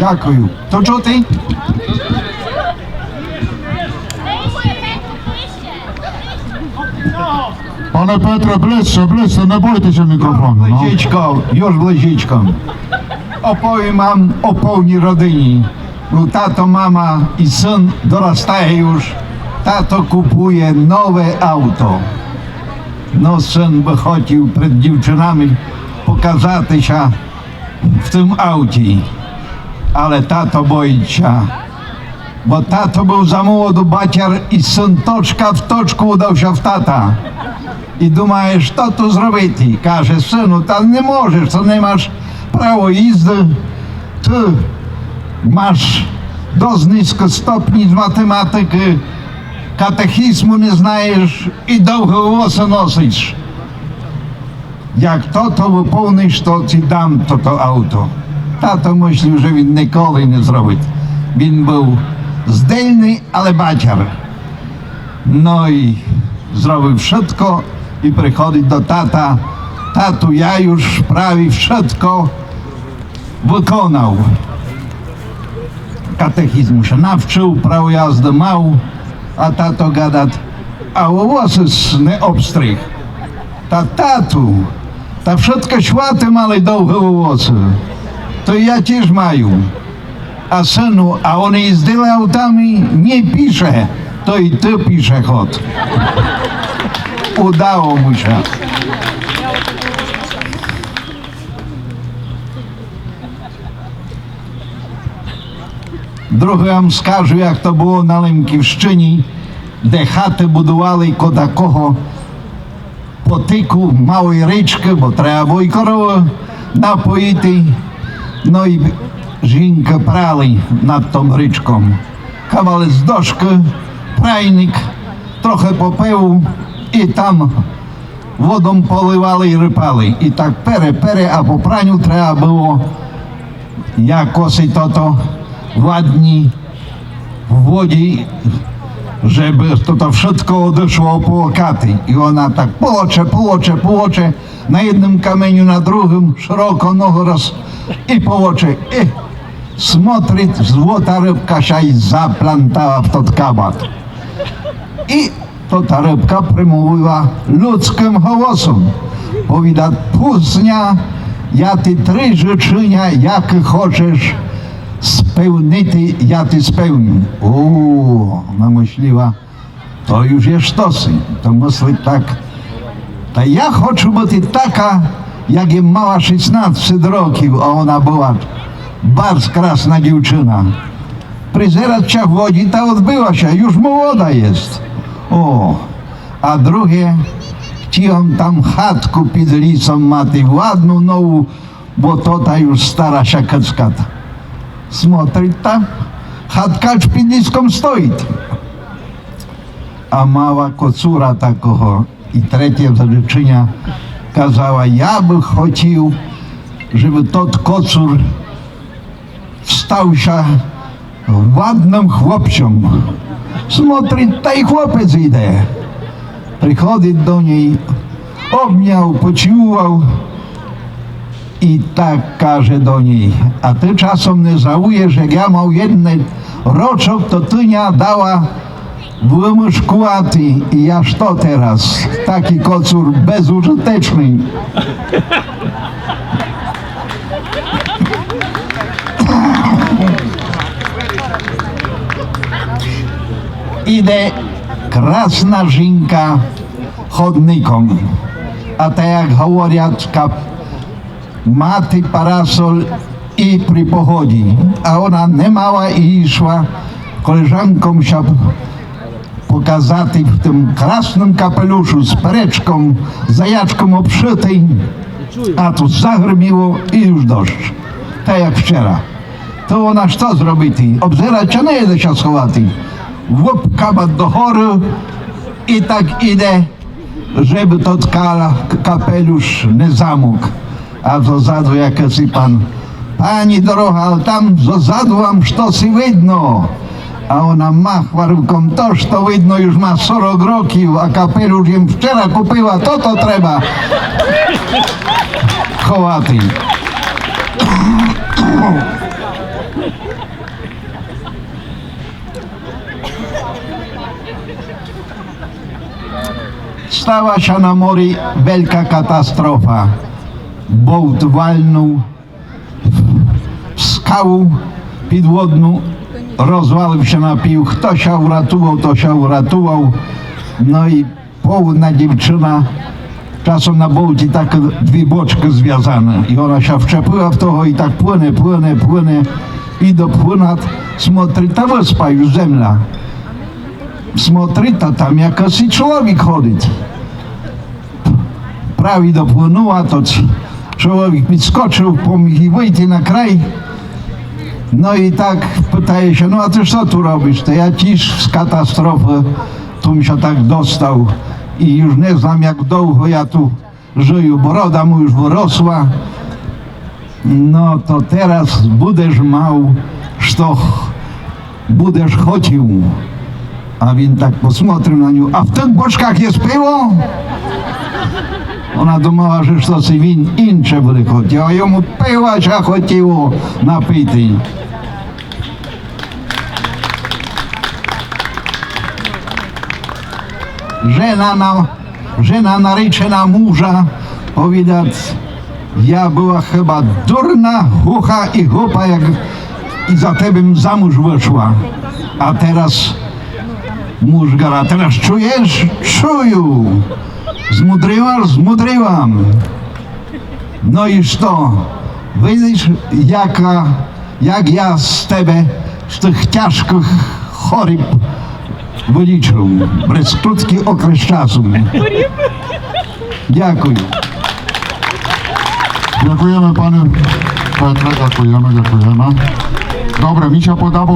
Дякую. То чути? Пане Петре, ближче, ближче, не бойтеся мікрофону. Ну. Ближечко, już ближечко. Opowiem wam o pełni rodyni. Bo tato, mama i syn dorastaje już. Tato kupuje nowe auto. No syn wychodził przed dziewczynami pokazати się w tym aucie. Ale tato boi się. Bo tato był za młodu baciar i syn toczka w toczku udał się w tata. I думаєш, що тут зробити? Каже, сину, та не можеш, ти не маєш право їздити, ти маєш досить низько стопні з математики, катехізму не знаєш і довго волосся носиш. Як то то виповниш, то ці дам то то авто. Тато мислив, що він ніколи не зробить. Він був здельний, але бачар. No i zrobił wszystko i przychodzi do tata. Tatu, ja już prawie wszystko wykonał. Katechizmu się nawczył, prawo jazdy mał, a tato gada, a włosy nie obstrych. Ta tatu, ta wszystko światy mali długie włosy. то я теж маю. А сину, а вони їздили сделай аутами не пише, то и ты пішеход. Удаво му час. Друге вам скажу, як то було на Лемківщині, де хати будували кодакого потику малої річки, бо треба було і корову напоїти. Ну і жінка прали над том річком. Кавали з дошки, прайник, трохи попиву і там водом поливали і рипали. І так пере-пере, а по пранню треба було якось то-то ładni w wodzie, żeby to, to wszystko odeszło po łokaty. I ona tak połocze, połocze, połocze, na jednym kamieniu, na drugim, szeroko nogą i połocze. I smotry, złota rybka siaj zaplantała w tot kabat. I to ta rybka przemówiła ludzkim głosem. Powida, puznia, ja ty trzy życzenia, jak chcesz, spełnity ja ty spełnił. Uuu, ona myśliła, to już jest sztosy. To myśli tak, ta ja chcę być taka, jak mała 16 roków, a ona była bardzo krasna dziewczyna. Pryzerat ciach wodzi, ta odbyła się, już młoda jest. O, a drugie, chciałam tam chatku pidlicą maty, ładną nową, bo to ta już stara się siakeczkata. Смотрит там, хатка ж під ліском стоїть. А мала коцура такого і третє заречення казала, я би хотів, щоб тот коцур стався ładnym chłopцем. Смотрить, та й хлопець йде. Приходить до неї, обняв, почував. I tak każe do niej, a ty czasem nie żałujesz, jak ja miał jedny roczok, to ty nie dała byłem i ja to teraz? Taki kocur bezużyteczny. Idę krasna żinka chodnikom, a tak jak mówią mati parasol i pri pochodzi, a ona nie mała i szła koleżankom się pokazati w tym krasnym kapeluszu z pereczką, zajaczką obszytej, a tu zagrmiło i już deszcz. Tak jak wczoraj. To ona co zrobić? Obzerać, a nie jedzie się schować. Łup kabat do chory i tak idę, żeby to kapelusz nie zamógł. A zozadu jakiś pan, pani droga, ale tam zozadu wam sztosy widno. A ona machła ręką, toż to widno już ma 40 roków, a kapelusz jem wczoraj kupiła, to to trzeba. Chowaty. Stała się na morzu wielka katastrofa bołt walnął w skałę podłodną, rozwalił się na pił. Kto się uratował, to się uratował. No i połudna dziewczyna czasem na bołcie tak dwie boczki związane i ona się wczepiła w to i tak płynie, płynie, płynie i dopłynął, smotry ta wyspa już ziemia. Smotry ta tam jakoś człowiek chodzi. Prawie dopłynęła, to człowiek підскочив, поміг їй вийти на край. No i tak pytaje się, no a ty co tu robisz? To ja ciż z katastrofy, tu się tak dostał i już nie znam jak długo ja tu żyję, boroda mu już wyrosła. No to teraz będziesz mał, что będziesz chodził. A він tak посмотрив на нього, а в тих бочках є пиво? Вона думала, що що це він інше буде хотів, а йому пива ще хотіло напити. Żena, na, żena naryczena męża, powiedzieć, ja była chyba durna, głucha i głupa, jak i za tebym za mąż wyszła. A teraz mąż gada, teraz czujesz? Czuję. Zmudryłaś? Zmudryłam. No i co? Widzisz, jaka, jak ja z tebe, chorób wyliczył. Przez krótki okres czasu. Dziękuję. Дякуємо, пане. Добре, ще подав